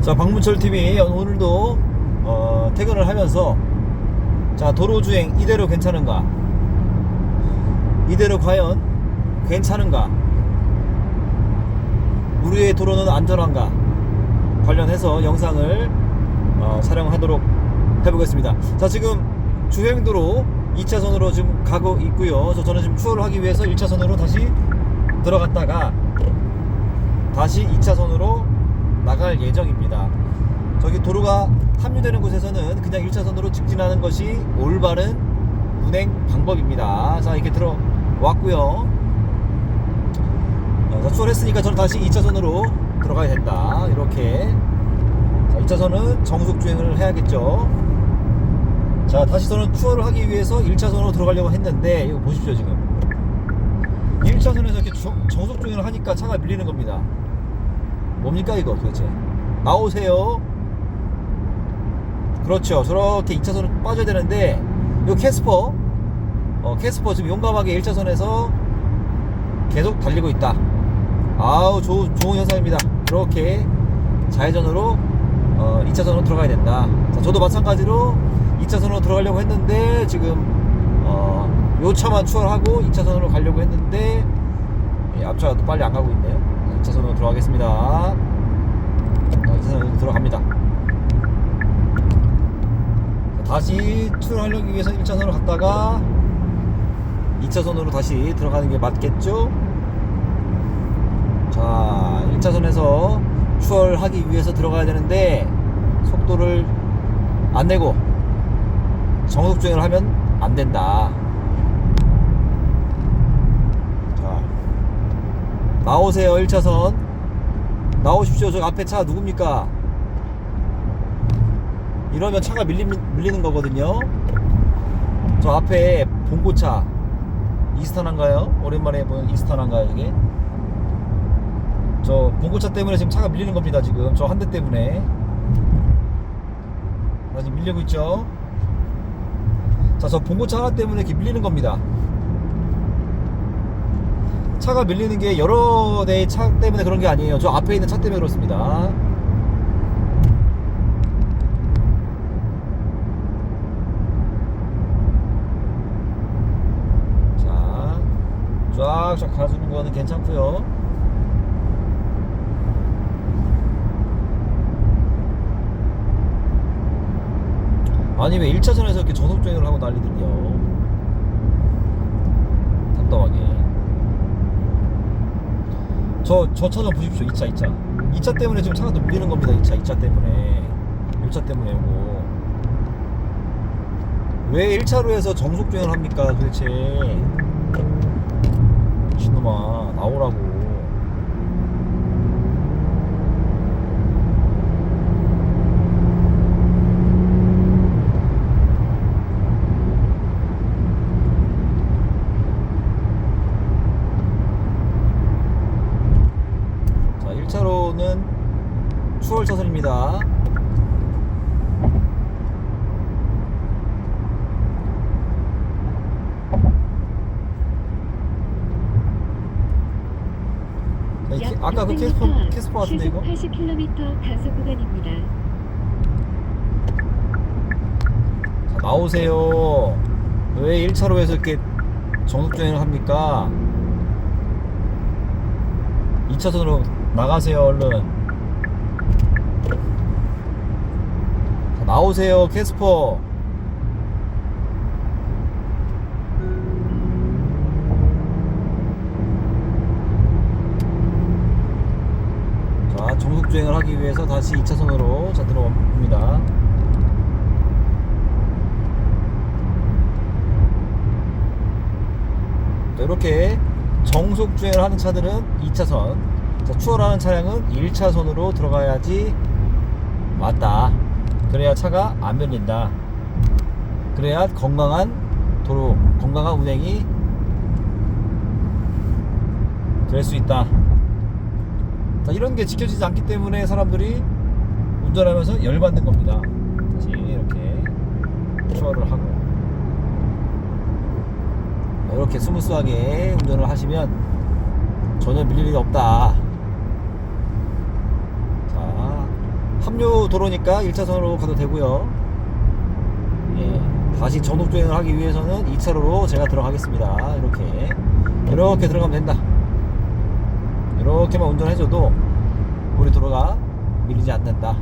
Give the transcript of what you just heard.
자 박문철 TV 오늘도 어, 퇴근을 하면서 자 도로 주행 이대로 괜찮은가? 이대로 과연 괜찮은가? 우리의 도로는 안전한가? 관련해서 영상을 어, 촬영하도록 해보겠습니다. 자 지금 주행도로 2차선으로 지금 가고 있고요. 저 저는 지금 추월을 하기 위해서 1차선으로 다시 들어갔다가 다시 2차선으로 나갈 예정입니다. 저기 도로가 합류되는 곳에서는 그냥 1차선으로 직진하는 것이 올바른 운행 방법입니다. 자, 이렇게 들어왔고요. 어, 자, 추월했으니까 저는 다시 2차선으로 들어가야 된다. 이렇게. 자, 2차선은 정속 주행을 해야겠죠. 자, 다시 저는 추월을 하기 위해서 1차선으로 들어가려고 했는데, 이거 보십시오, 지금. 1차선에서 이렇게 정- 정속 주행을 하니까 차가 밀리는 겁니다. 뭡니까 이거 도대체 나오세요 그렇죠. 저렇게 2차선을 빠져야 되는데 이 캐스퍼 어, 캐스퍼 지금 용감하게 1차선에서 계속 달리고 있다. 아우 좋은, 좋은 현상입니다. 이렇게 좌회전으로 어, 2차선으로 들어가야 된다. 자, 저도 마찬가지로 2차선으로 들어가려고 했는데 지금 어, 요 차만 추월하고 2차선으로 가려고 했는데 예, 앞차가 또 빨리 안 가고 있네요. 2차선으로 들어가겠습니다. 2차선으로 들어갑니다. 자, 다시 출하려기 위해서 1차선으로 갔다가 2차선으로 다시 들어가는 게 맞겠죠? 자 1차선에서 추월하기 위해서 들어가야 되는데 속도를 안 내고 정속 주행을 하면 안 된다. 자 나오세요 1차선. 나오십시오. 저 앞에 차 누굽니까 이러면 차가 밀리, 밀리는 거거든요 저 앞에 봉고차 이스타난가요? 오랜만에 보는 이스타난가요 이게 저 봉고차 때문에 지금 차가 밀리는 겁니다 지금 저 한 대 때문에 자, 지금 밀리고 있죠 자저 봉고차 하나 때문에 이렇게 밀리는 겁니다 차가 밀리는 게 여러 대의 차 때문에 그런 게 아니에요. 저 앞에 있는 차 때문에 그렇습니다. 자, 쫙쫙 가주는 거는 괜찮고요. 아니 왜 1차선에서 이렇게 전속주행을 하고 난리들이요 답답하게 저, 저 차좀 보십시오. 2차, 2차. 2차 때문에 지금 차가 또 밀리는 겁니다. 2차, 2차 때문에. 1차 때문에 이거. 왜 1차로 해서 정속 주행을 합니까? 도대체. 미친놈아, 나오라고. 자, 1차로는 추월 차선입니다. 자, 이 캐- 약 아까 그 600m 캐스퍼, 캐스퍼 같은데 이거? 80km 단속 구간입니다. 자, 나오세요. 왜 1차로에서 이렇게 정속 주행을 합니까? 2차선으로 나가세요, 얼른. 자, 나오세요, 캐스퍼. 주행을 하기 위해서 다시 2차선으로 자, 들어옵니다. 자, 이렇게 정속 주행을 하는 차들은 2차선, 자, 추월하는 차량은 1차선으로 들어가야지 맞다. 그래야 차가 안 밀린다. 그래야 건강한 도로, 건강한 운행이 될 수 있다. 자, 이런 게 지켜지지 않기 때문에 사람들이 운전하면서 열받는 겁니다. 다시 이렇게 추월을 하고 이렇게 스무스하게 운전을 하시면 전혀 밀릴 일이 없다. 자, 합류 도로니까 1차선으로 가도 되고요. 예, 다시 전속 주행을 하기 위해서는 2차로로 제가 들어가겠습니다. 이렇게 이렇게 들어가면 된다. 이렇게만 운전해줘도 우리 도로가 밀리지 않는다.